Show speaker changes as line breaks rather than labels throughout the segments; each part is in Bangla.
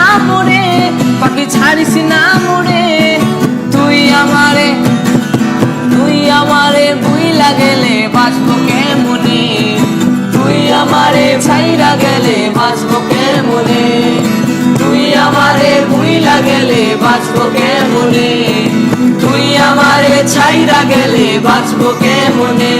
না মরে পাখি ছাড়িস না মরে তুই আমারে তুই আমারে বুইলা গেলে বাঁচবো কেমনে? তুই আমারে ছাইরা গেলে বাঁচবো কেমনে? তুই আমারে বুইলা গেলে বাঁচবো কেমনে? তুই আমারে ছাইরা গেলে বাঁচবো কেমনে?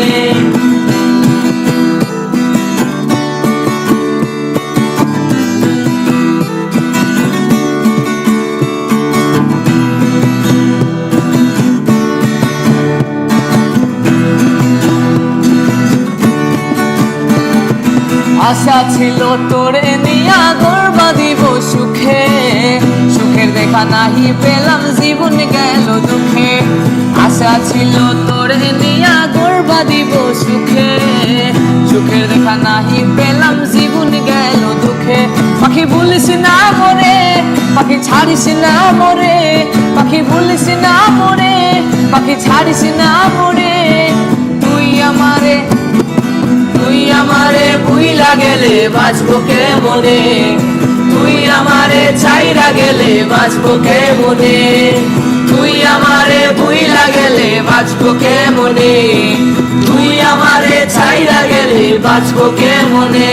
আশা ছিল তোরে নিয়া গর্বা দিব সুখে। সুখের দেখা নাহি পেলাম, জীবন গেল দুঃখে। আশা ছিল তোরে নিয়া গর্বা দিব সুখে। সুখের দেখা নাহি পেলাম, জীবন গেল দুঃখে। পাখি বলিস না মরে, পাখি ছাড়িস না মরে, পাখি বলিস না মরে, পাখি ছাড়িস না মরে। ভুইলা গেলে বাঁচবো কে মনে তুই আমারে ছাইরা গেলে বাঁচবো কে মনে তুই আমারে ভুইলা গেলে বাঁচবো কে মনে তুই আমারে ছাইরা গেলে বাঁচবো কে মনে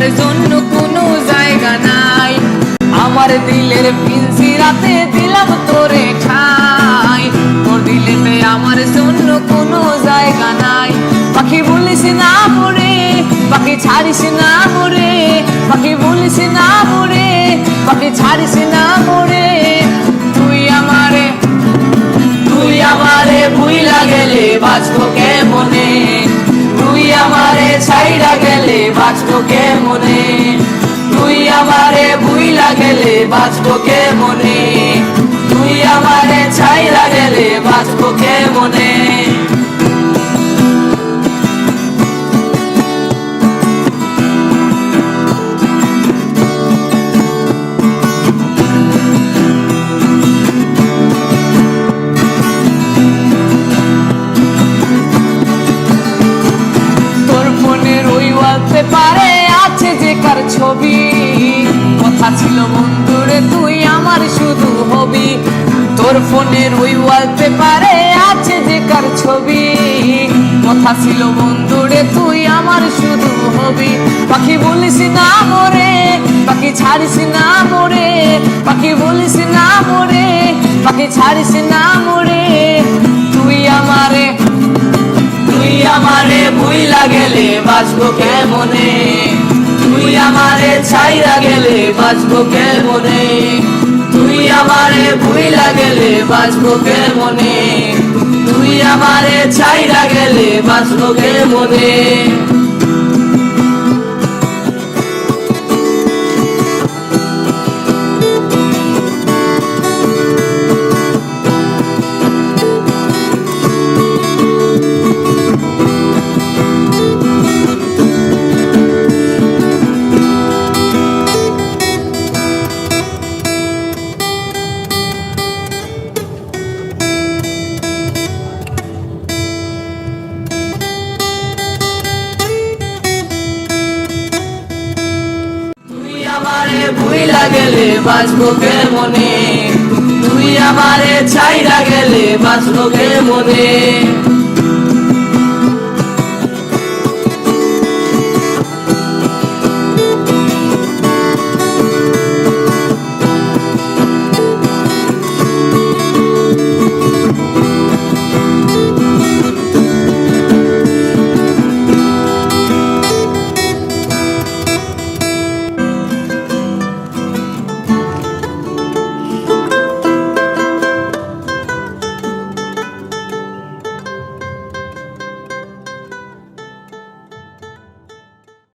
দিলেতে আমার জন্য কোনো জায়গা নাই। আমার দিলের পিঞ্জিরাতে দিলাম তোরে ঠাই। তোর দিলেতে আমার জন্য কোনো জায়গা নাই। পাখি বলিস না মরে, পাখি ছাড়িস না মরে, পাখি বলিস না মরে, পাখি ছাড়িস না মরে। তুই আমারে তুই আমারে ভুইলা গেলে বাঁচবো কে মনে তুই আমারে ছাইরা গেলে বাঁচবো কে বাঁচবো কে মনে তুই আমারে ছাইরা গেলে বাঁচবো কে মনে ওয়ালপেপারে আছে যে কার ছবি? কথা ছিল বন্ধুরে তুই আমার শুধু হবি। তোর ফোনের ওই ওয়ালপেপারে আছে যে কার ছবি। কথা ছিল বন্ধুরে তুই আমার শুধু হবি। পাখি বলিস না মরে, পাখি ছাড়িস না মরে, পাখি বলিস না মরে, পাখি ছাড়িস না মরে। তুই আমারে তুই আমারে ভুইলা গেলে বাঁচবো কেমনে? আমারে ছাইরা গেলে বাঁচবো কেমনে? তুই আমারে ভুইলা গেলে বাঁচবো কেমনে? তুই আমারে ছাইরা গেলে বাঁচবো কেমনে? আমারে ভুইলা গেলে বাঁচবো কে মনে তুই আমারে ছাইরা গেলে বাঁচবো কে মনে